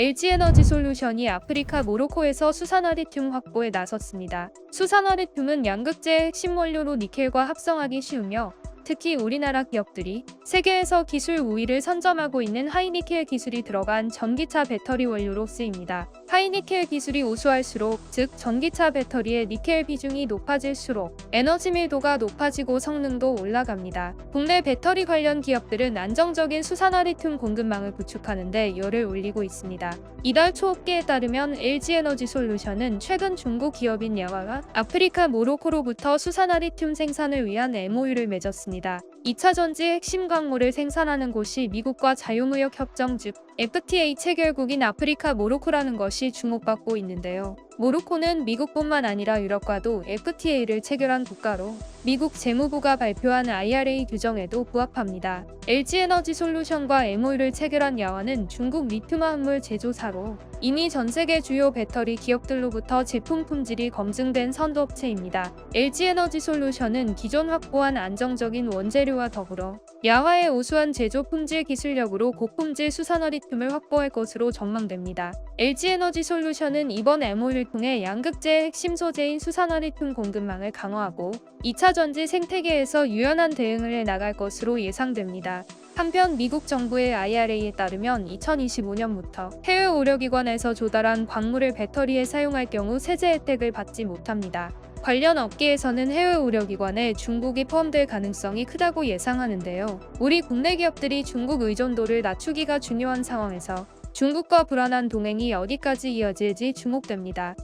LG에너지 솔루션이 아프리카 모로코에서 수산화리튬 확보에 나섰습니다. 수산화리튬은 양극재의 핵심 원료로 니켈과 합성하기 쉬우며 특히 우리나라 기업들이 세계에서 기술 우위를 선점하고 있는 하이니켈 기술이 들어간 전기차 배터리 원료로 쓰입니다. 하이니켈 기술이 우수할수록, 즉 전기차 배터리의 니켈 비중이 높아질수록 에너지 밀도가 높아지고 성능도 올라갑니다. 국내 배터리 관련 기업들은 안정적인 수산화 리튬 공급망을 구축하는 데 열을 올리고 있습니다. 이달 초 업계에 따르면 LG에너지 솔루션은 최근 중국 기업인 야화가 아프리카 모로코로부터 수산화 리튬 생산을 위한 MOU를 맺었습니다. 2차 전지 핵심 광물을 생산하는 곳이 미국과 자유무역 협정 즉 FTA 체결국인 아프리카 모로코라는 것이 주목받고 있는데요. 모로코는 미국뿐만 아니라 유럽과도 FTA를 체결한 국가로 미국 재무부가 발표한 IRA 규정에도 부합합니다. LG에너지 솔루션과 MOU를 체결한 야화는 중국 리튬 화합물 제조사로 이미 전 세계 주요 배터리 기업들로부터 제품 품질이 검증된 선도업체입니다. LG에너지 솔루션은 기존 확보한 안정적인 원재료와 더불어 야화의 우수한 제조 품질 기술력으로 고품질 수산화리튬을 확보할 것으로 전망됩니다. LG에너지 솔루션은 이번 MOU를 통해 양극재의 핵심 소재인 수산화리튬 공급망을 강화하고 2차 전지 생태계에서 유연한 대응을 해 나갈 것으로 예상됩니다. 한편 미국 정부의 IRA에 따르면 2025년부터 해외 의료기관에서 조달한 광물을 배터리에 사용할 경우 세제 혜택을 받지 못합니다. 관련 업계에서는 해외 의료기관에 중국이 포함될 가능성이 크다고 예상하는데요. 우리 국내 기업들이 중국 의존도를 낮추기가 중요한 상황에서 중국과 불안한 동행이 어디까지 이어질지 주목됩니다.